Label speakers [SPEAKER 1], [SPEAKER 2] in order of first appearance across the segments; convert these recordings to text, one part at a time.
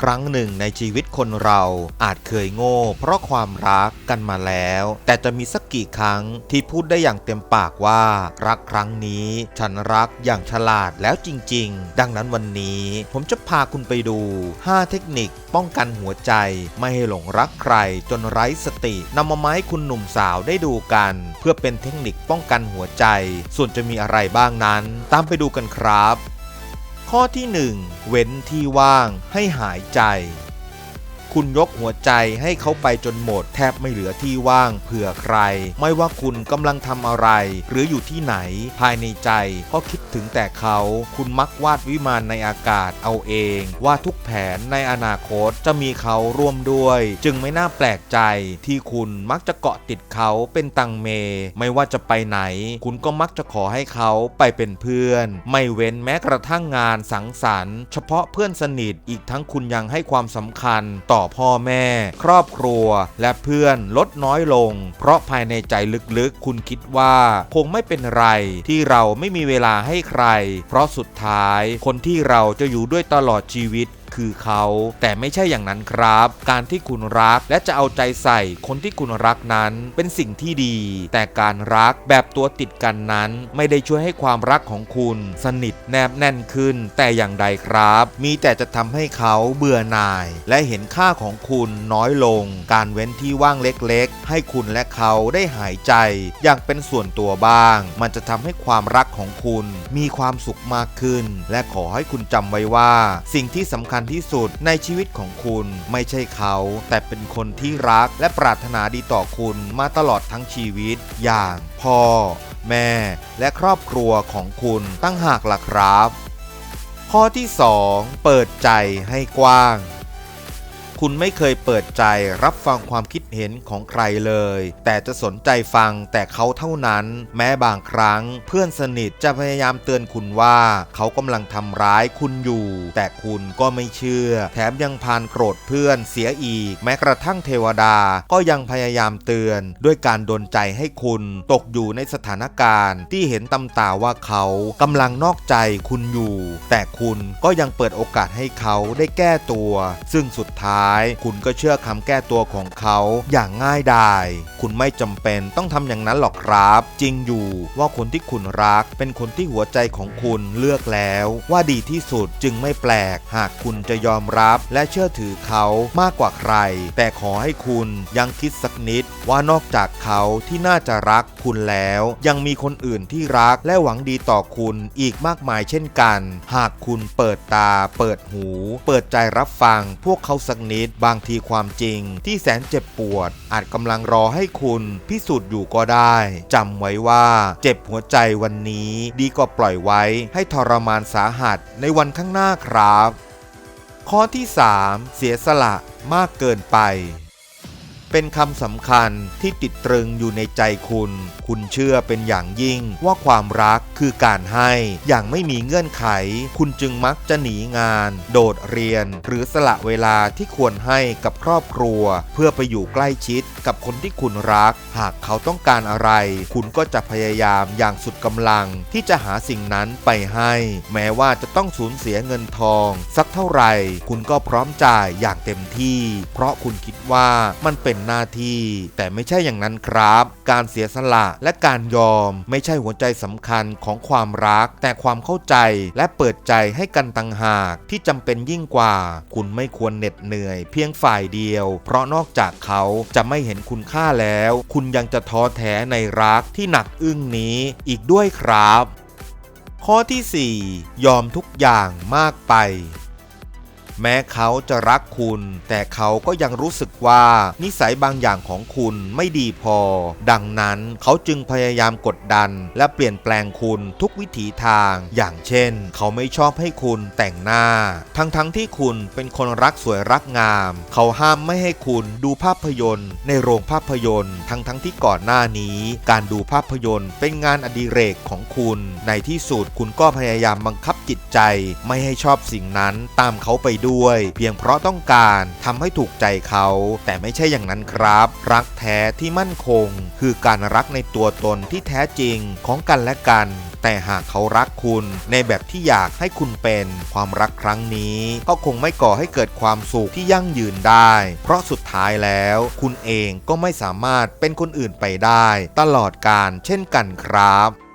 [SPEAKER 1] ครั้งหนึ่งในชีวิตคนเราอาจเคยโง่ เพราะความรักกันมาแล้ว แต่จะมีสักกี่ครั้งที่พูดได้อย่างเต็มปากว่า รักครั้งนี้ ฉันรักอย่างฉลาดแล้วจริง ๆ ดังนั้นวันนี้ ผมจะพาคุณไปดู 5 เทคนิค ป้องกันหัวใจ ไม่ให้หลงรักใครจนไร้สตินำมาไมาให้คุณหนุ่มสาวได้ดูกัน เพื่อเป็นเทคนิคป้องกันหัวใจ ส่วนจะมีอะไรบ้างนั้น ตามไปดูกันครับ ข้อที่ 1 เว้นที่ว่างให้หายใจ คุณยกหัวใจให้เขาไปจนหมด แทบไม่เหลือที่ว่างเผื่อใคร ไม่ว่าคุณกำลังทำอะไร หรืออยู่ที่ไหน ภายในใจก็คิดถึงแต่เขา คุณมักวาดวิมานในอากาศเอาเอง ว่าทุกแผนในอนาคตจะมีเขาร่วมด้วย จึงไม่น่าแปลกใจที่คุณมักจะเกาะติดเขาเป็นตังเม ไม่ว่าจะไปไหน คุณก็มักจะขอให้เขาไปเป็นเพื่อน ไม่เว้นแม้กระทั่งงานสังสรรค์ เฉพาะเพื่อนสนิทอีกทั้งคุณยังให้ความสำคัญต่อพ่อแม่ ครอบครัว และเพื่อนลดน้อยลง เพราะภายในใจลึกๆ คุณคิดว่าคงไม่เป็นไรที่เราไม่มีเวลาให้ใคร เพราะสุดท้ายคนที่เราจะอยู่ด้วยตลอดชีวิต คือเขา แต่ไม่ใช่อย่างนั้นครับ การที่คุณรักและจะเอาใจใส่คนที่คุณรักนั้นเป็นสิ่งที่ดี แต่การรักแบบตัวติดกันนั้น ไม่ได้ช่วยให้ความรักของคุณ สนิทแนบแน่นขึ้น แต่อย่างใดครับ มีแต่จะทำให้เขาเบื่อหน่าย และเห็นค่าของคุณน้อยลง การเว้นที่ว่างเล็กๆ ให้คุณและเขาได้หายใจ อย่างเป็นส่วนตัวบ้าง มันจะทำให้ความรักของคุณ มีความสุขมากขึ้น และขอให้คุณจำไว้ว่า สิ่งที่สำคัญที่สุดในชีวิตของคุณไม่ใช่เขา แต่เป็นคนที่รักและปรารถนาดีต่อคุณมาตลอดทั้งชีวิต อย่างพ่อ แม่ และครอบครัวของคุณตั้งหากล่ะครับ ข้อที่ 2 เปิดใจให้กว้าง คุณไม่เคยเปิดใจรับฟังความคิดเห็นของใครเลย แต่จะสนใจฟังแต่เขาเท่านั้น แม้บางครั้ง เพื่อนสนิทจะพยายามเตือนคุณว่าเขากำลังทำร้ายคุณอยู่ แต่คุณก็ไม่เชื่อ แถมยังพานโกรธเพื่อนเสียอีก แม้กระทั่งเทวดาก็ยังพยายามเตือน ด้วยการดนใจให้คุณตกอยู่ในสถานการณ์ที่เห็นตำตาว่าเขากำลังนอกใจคุณอยู่ แต่คุณก็ยังเปิดโอกาสให้เขาได้แก้ตัว ซึ่งสุดท้ายคุณก็เชื่อคำแก้ตัวของเขาอย่างง่ายดายคุณไม่จำเป็นต้องทำอย่างนั้นหรอกครับ จริงอยู่ว่าคนที่คุณรักเป็นคนที่หัวใจของคุณเลือกแล้ว ว่าดีที่สุดจึงไม่แปลก หากคุณจะยอมรับและเชื่อถือเขามากกว่าใคร แต่ขอให้คุณยังคิดสักนิดว่านอกจากเขาที่น่าจะรักคุณแล้ว ยังมีคนอื่นที่รักและหวังดีต่อคุณอีกมากมายเช่นกัน หากคุณเปิดตา เปิดหู เปิดใจรับฟังพวกเขาสักนิดบางทีความจริงที่แสนเจ็บปวด อาจกำลังรอให้คุณพิสูจน์อยู่ก็ได้จำไว้ว่าเจ็บหัวใจวันนี้ดีกว่าปล่อยไว้ให้ทรมานสาหัสในวันข้างหน้าครับ ข้อที่ 3 เสียสละมากเกินไปเป็นคำสำคัญที่ติดตรึงอยู่ในใจคุณ คุณเชื่อเป็นอย่างยิ่งว่าความรักคือการให้อย่างไม่มีเงื่อนไข คุณจึงมักจะหนีงาน โดดเรียน หรือสละเวลาที่ควรให้กับครอบครัว เพื่อไปอยู่ใกล้ชิดกับคนที่คุณรัก หากเขาต้องการอะไร คุณก็จะพยายามอย่างสุดกำลังที่จะหาสิ่งนั้นไปให้ แม้ว่าจะต้องสูญเสียเงินทอง สักเท่าไหร่ คุณก็พร้อมจ่ายอย่างเต็มที่ เพราะคุณคิดว่ามันเป็นหน้าที่ แต่ไม่ใช่อย่างนั้นครับ การเสียสละและการยอมไม่ใช่หัวใจสำคัญของความรัก แต่ความเข้าใจและเปิดใจให้กันต่างหาก ที่จำเป็นยิ่งกว่า คุณไม่ควรเหน็ดเหนื่อย เพียงฝ่ายเดียว เพราะนอกจากเขาจะไม่เห็นคุณค่าแล้ว คุณยังจะท้อแท้ในรักที่หนักอึ้งนี้อีกด้วยครับ ข้อที่ 4 ยอมทุกอย่างมากไป แม้เขาจะรักคุณ แต่เขาก็ยังรู้สึกว่านิสัยบางอย่างของคุณไม่ดีพอ ดังนั้นเขาจึงพยายามกดดัน และเปลี่ยนแปลงคุณทุกวิถีทาง อย่างเช่น เขาไม่ชอบให้คุณแต่งหน้า ทั้งๆทที่คุณเป็นคนรักสวยรักงาม เขาห้ามไม่ให้คุณดูภาพยนตร์ ในโรงภาพยนตร์ ทั้งๆทที่ก่อนหน้านี้ การดูภาพยนตร์ เป็นงานอดิเรกของคุณ ในที่สุดคุณก็พยายามบังคับ จิตใจไม่ให้ชอบสิ่งนั้นตามเขาไปด้วย เพียงเพราะต้องการทำให้ถูกใจเขา แต่ไม่ใช่อย่างนั้นครับ รักแท้ที่มั่นคง คือการรักในตัวตนที่แท้จริงของกันและกันแต่หากเขารักคุณในแบบที่อยากให้คุณเป็นความรักครั้งนี้ ก็คงไม่ก่อให้เกิดความสุขที่ยั่งยืนได้ เพราะสุดท้ายแล้ว คุณเองก็ไม่สามารถเป็นคนอื่นไปได้ ตลอดการเช่นกันครับ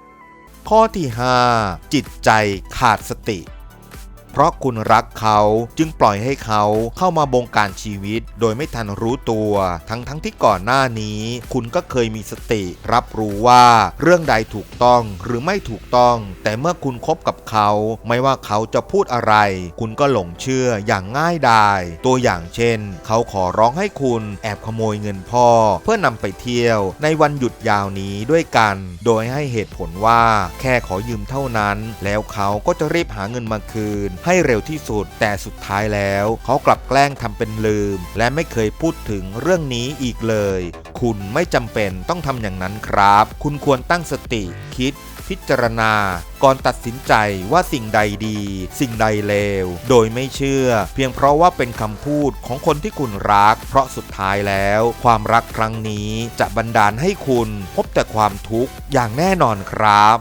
[SPEAKER 1] ข้อที่ 5 จิตใจขาดสติ เพราะคุณรักเขาจึงปล่อยให้เขาเข้ามาบงการชีวิต โดยไม่ทันรู้ตัว ทั้งทั้งที่ก่อนหน้านี้ คุณก็เคยมีสติ รับรู้ว่าเรื่องใดถูกต้องหรือไม่ถูกต้อง แต่เมื่อคุณคบกับเขา ไม่ว่าเขาจะพูดอะไร คุณก็หลงเชื่ออย่างง่ายดายตัวอย่างเช่น เขาขอร้องให้คุณแอบขโมยเงินพ่อ เพื่อนำไปเที่ยวในวันหยุดยาวนี้ด้วยกัน โดยให้เหตุผลว่าแค่ขอยืมเท่านั้น แล้วเขาก็จะรีบหาเงินมาคืนให้เร็วที่สุด แต่สุดท้ายแล้ว เขากลับแกล้งทำเป็นลืม และไม่เคยพูดถึงเรื่องนี้อีกเลย คุณไม่จำเป็นต้องทำอย่างนั้นครับ คุณควรตั้งสติคิดพิจารณา ก่อนตัดสินใจว่าสิ่งใดดี สิ่งใดเลว โดยไม่เชื่อ เพียงเพราะว่าเป็นคำพูดของคนที่คุณรัก เพราะสุดท้ายแล้ว ความรักครั้งนี้จะบันดาลให้คุณพบแต่ความทุกข์อย่างแน่นอนครับ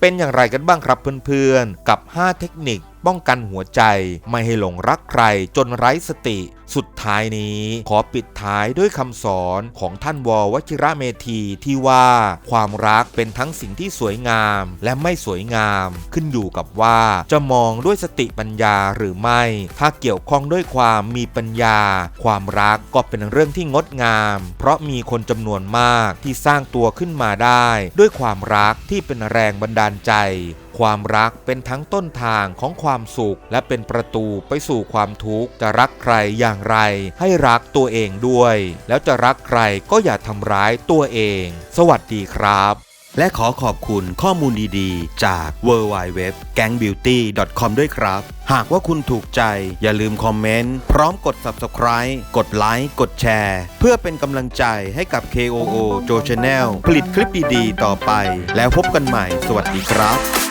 [SPEAKER 1] เป็นอย่างไรกันบ้างครับเพื่อนๆ กับ 5 เทคนิค ป้องกันหัวใจ ไม่ให้หลงรักใครจนไร้สติ สุดท้ายนี้ขอปิดท้ายด้วยคำสอนของท่านววชิระเมธีที่ว่าความรักเป็นทั้งสิ่งที่สวยงามและไม่สวยงาม ขึ้นอยู่กับว่าจะมองด้วยสติปัญญาหรือไม่ ถ้าเกี่ยวข้องด้วยความมีปัญญา ความรักก็เป็นเรื่องที่งดงาม เพราะมีคนจำนวนมากที่สร้างตัวขึ้นมาได้ ด้วยความรักที่เป็นแรงบันดาลใจ ความรักเป็นทั้งต้นทางของความสุข และเป็นประตูไปสู่ความทุกข์ จะรักใครอย่างไร ให้รักตัวเองด้วย แล้วจะรักใครก็อย่าทำร้ายตัวเอง สวัสดีครับ และขอขอบคุณข้อมูลดีๆ จาก w w w g a n g b e a u t y c o m ด้วยครับ หากว่าคุณถูกใจอย่าลืมคอมเมนต์ พร้อมกด Subscribe กดไลค์กดแชร์ เพื่อเป็นกำลังใจให้กับ KOO Joe Channel ผลิตคลิปดีๆ ต่อไป แล้วพบกันใหม่ สวัสดีครับ